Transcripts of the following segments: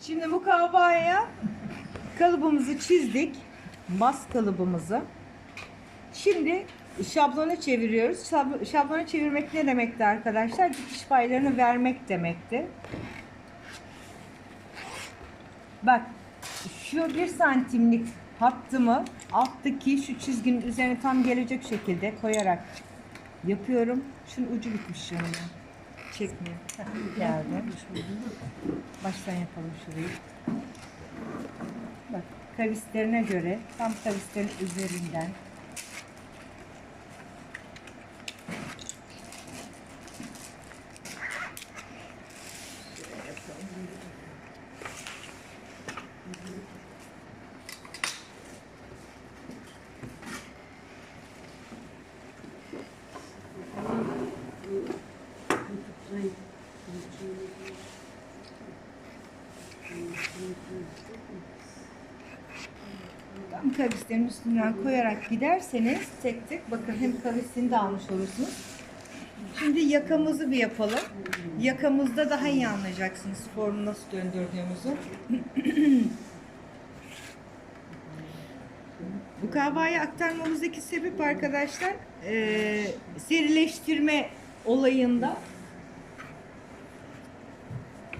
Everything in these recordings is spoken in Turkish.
Şimdi mukavvaya kalıbımızı çizdik. Mas kalıbımızı. Şimdi şablona çeviriyoruz. Şab- Şablona çevirmek ne demekti arkadaşlar? Dikiş paylarını vermek demekti. Bak şu bir santimlik hattımı alttaki şu çizginin üzerine tam gelecek şekilde koyarak yapıyorum. Şunun ucu bitmiş yanına. Çekmiyor. Heh, Geldi. Baştan yapalım şurayı. Bak kavislerine göre tam kavislerin üzerinden tam kavislerin üstünden koyarak giderseniz tek tek bakın hem kavisini de almış olursunuz. Şimdi yakamızı bir yapalım. Yakamızda daha iyi anlayacaksınız formu nasıl döndürdüğümüzü. Bu kahvayı aktarmamızdaki sebep arkadaşlar eee serileştirme olayında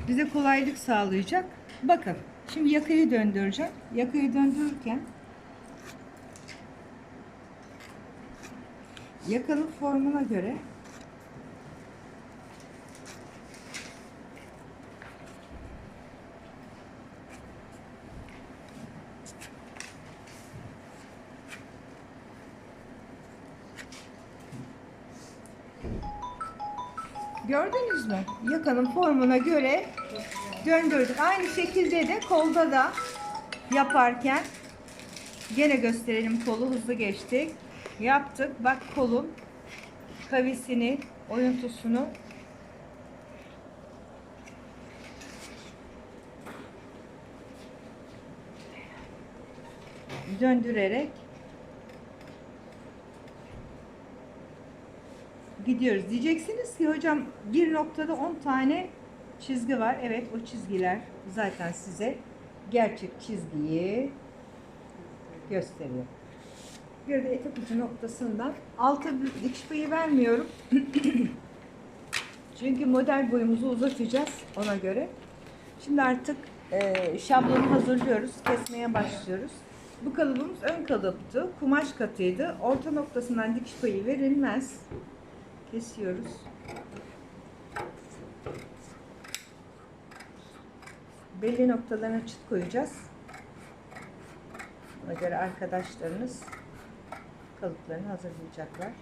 bize kolaylık sağlayacak. Bakın şimdi yakayı döndüreceğim. Yakayı döndürürken yakanın formuna göre Gördünüz mü? Yakanın formuna göre döndürdük. Aynı şekilde de kolda da yaparken gene gösterelim kolu hızlı geçtik. Yaptık. Bak kolun kavisini, oyuntusunu döndürerek gidiyoruz. Diyeceksiniz ki hocam bir noktada 10 tane çizgi var. Evet o çizgiler zaten size gerçek çizgiyi gösteriyor. Bir de etek ucu noktasından bir dikiş payı vermiyorum. Çünkü model boyumuzu uzatacağız ona göre. Şimdi artık e, şablonu hazırlıyoruz. Kesmeye başlıyoruz. Bu kalıbımız ön kalıptı. Kumaş katıydı. Orta noktasından dikiş payı verilmez kesiyoruz. Belli noktalarına çıt koyacağız. Ona göre arkadaşlarınız kalıplarını hazırlayacaklar.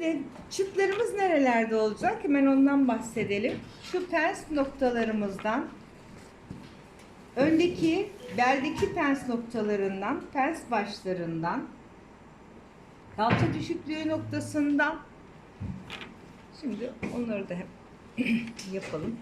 Şimdi çıtlarımız nerelerde olacak? Hemen ondan bahsedelim. Şu pens noktalarımızdan öndeki beldeki pens noktalarından, pens başlarından kalça düşüklüğü noktasından şimdi onları da hep yapalım.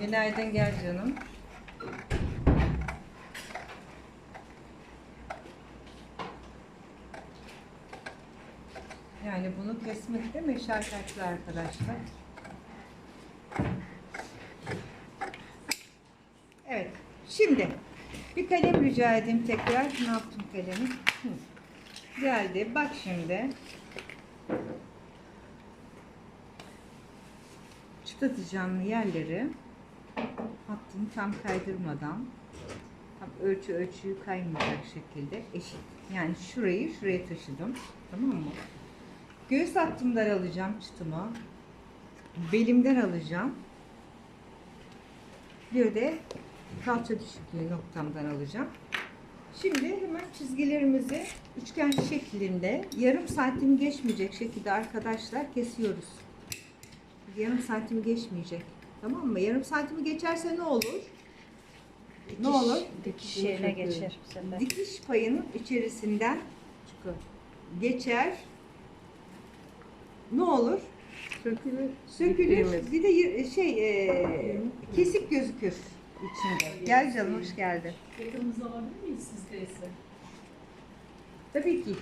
Günaydın gel canım. Yani bunu kesmek de meşakkatli arkadaşlar. Evet. Şimdi Bir kalem rica edeyim tekrar. Ne yaptım kalemi? Geldi. Bak şimdi. Çıtlatacağım yerleri hattını tam kaydırmadan tam ölçü ölçüyü kaymayacak şekilde eşit. Yani şurayı şuraya taşıdım. Tamam mı? Göğüs hattımdan alacağım çıtımı. Belimden alacağım. Bir de kalça düşüklüğü noktamdan alacağım. Şimdi hemen çizgilerimizi üçgen şeklinde yarım santim geçmeyecek şekilde arkadaşlar kesiyoruz. Yarım santim geçmeyecek. Tamam mı? Yarım santimi geçerse ne olur? Ne olur? Dikiş yerine geçer. Dikiş payının içerisinden Çıkıyor. geçer. Ne olur? Sökülür. Sökülür. Bir de şey e, kesik gözükür içinde. Gel canım hoş geldin. Yakınımızda alabilir miyiz sizdeyse? Tabii ki.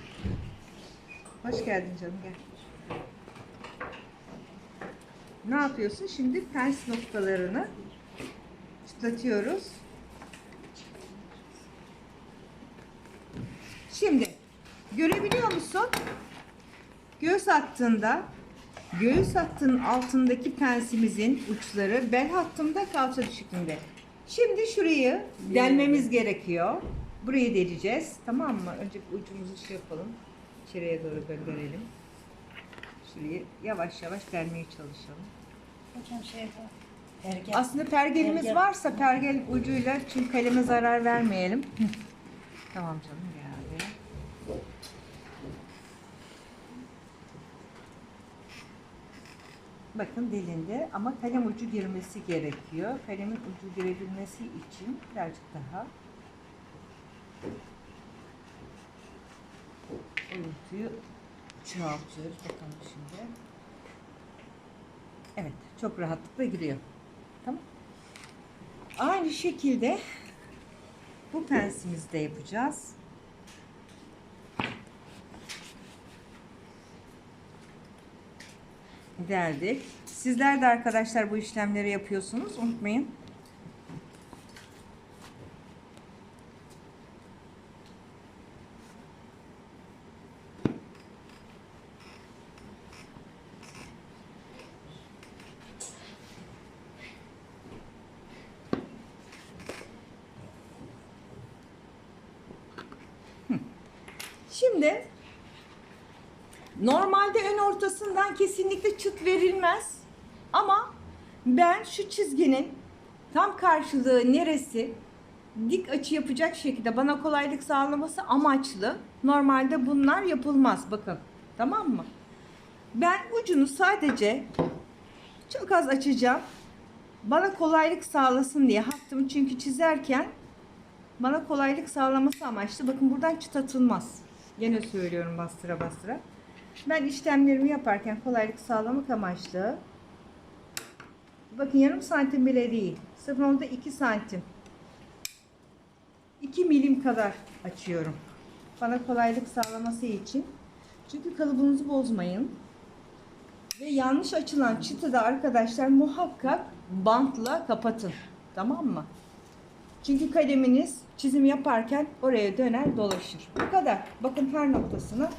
Hoş geldin canım gel. Ne yapıyorsun? Şimdi pens noktalarını çıtlatıyoruz. Şimdi görebiliyor musun? Göğüs hattında göğüs hattının altındaki pensimizin uçları bel hattında kalça düşüklüğünde. Şimdi şurayı delmemiz gerekiyor. Burayı deleceğiz. Tamam mı? Önce ucumuzu şey yapalım. İçeriye doğru gönderelim. Şurayı yavaş yavaş delmeye çalışalım. Hocam şey yapalım. Ergen. Aslında pergelimiz Pergel. varsa pergel ucuyla çünkü kaleme zarar vermeyelim. tamam canım geldi. Bakın delindi ama kalem ucu girmesi gerekiyor. Kalemin ucu girebilmesi için birazcık daha örüntüyü çoğaltıyoruz. Bakalım şimdi. Evet, çok rahatlıkla giriyor. Tamam. Aynı şekilde bu pensimizde yapacağız. Deldik. Sizler de arkadaşlar bu işlemleri yapıyorsunuz. Unutmayın. Şimdi normalde ön ortasından kesinlikle çıt verilmez. Ama ben şu çizginin tam karşılığı neresi dik açı yapacak şekilde bana kolaylık sağlaması amaçlı. Normalde bunlar yapılmaz bakın. Tamam mı? Ben ucunu sadece çok az açacağım. Bana kolaylık sağlasın diye hattımı çünkü çizerken bana kolaylık sağlaması amaçlı. Bakın buradan çıt atılmaz. Gene söylüyorum bastıra bastıra. Ben işlemlerimi yaparken kolaylık sağlamak amaçlı. Bakın yarım santim bile değil. 0.2 santim. 2 milim kadar açıyorum. Bana kolaylık sağlaması için. Çünkü kalıbınızı bozmayın. Ve yanlış açılan çıtı da arkadaşlar muhakkak bantla kapatın. Tamam mı? Çünkü kaleminiz çizim yaparken oraya döner dolaşır. Bu kadar. Bakın her noktasını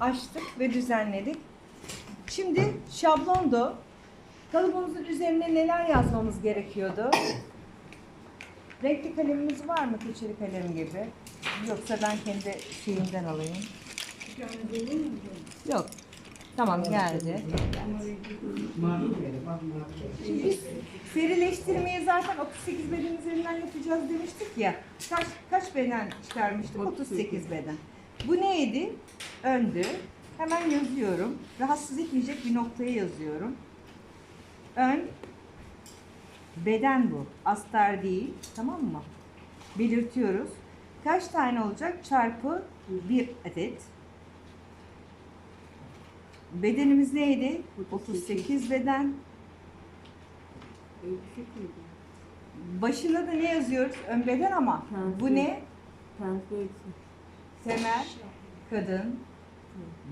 açtık ve düzenledik. Şimdi şablondu. Kalıbımızın üzerine neler yazmamız gerekiyordu? Renkli kalemimiz var mı? Keçeli kalem gibi. Yoksa ben kendi şeyimden alayım. Yok. Tamam geldi. Şimdi biz serileştirmeyi zaten 38 beden üzerinden yapacağız demiştik ya. Kaç, kaç beden çıkarmıştık? 38 beden. Bu neydi? Öndü. Hemen yazıyorum. Rahatsız etmeyecek bir noktaya yazıyorum. Ön. Beden bu. Astar değil. Tamam mı? Belirtiyoruz. Kaç tane olacak? Çarpı bir adet. Bedenimiz neydi? 38 beden. Başına da ne yazıyoruz? Ön beden ama bu ne? Temel kadın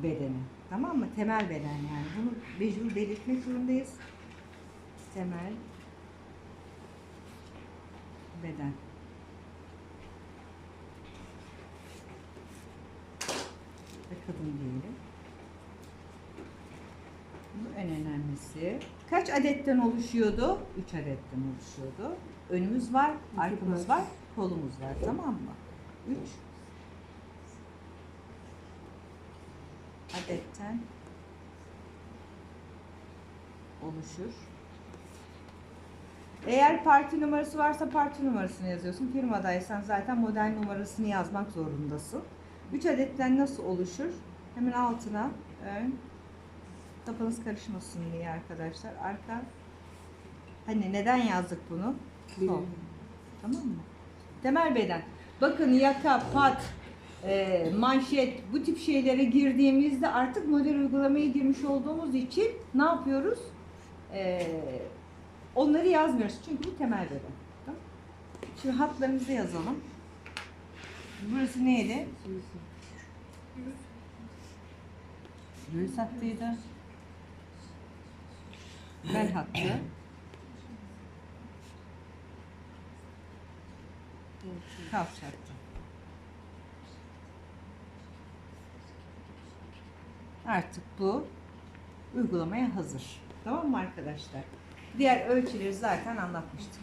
bedeni. Tamam mı? Temel beden yani. Bunu mecbur belirtmek zorundayız. Temel beden. Ve kadın diyelim. En önemlisi. Kaç adetten oluşuyordu? 3 adetten oluşuyordu. Önümüz var, arkamız var, kolumuz var. Tamam mı? 3 adetten oluşur. Eğer parti numarası varsa parti numarasını yazıyorsun. Firmadaysan zaten model numarasını yazmak zorundasın. 3 adetten nasıl oluşur? Hemen altına ön kafanız karışmasın diye arkadaşlar. Arka hani neden yazdık bunu? Sol. Tamam mı? Temel beden. Bakın yaka, pat, e, manşet bu tip şeylere girdiğimizde artık model uygulamaya girmiş olduğumuz için ne yapıyoruz? E, onları yazmıyoruz. Çünkü bu temel beden. Tamam? Şimdi hatlarımızı yazalım. Burası neydi? Göğüs hattıydı. Bel hattı. Kalç hattı. Artık bu uygulamaya hazır. Tamam mı arkadaşlar? Diğer ölçüleri zaten anlatmıştık.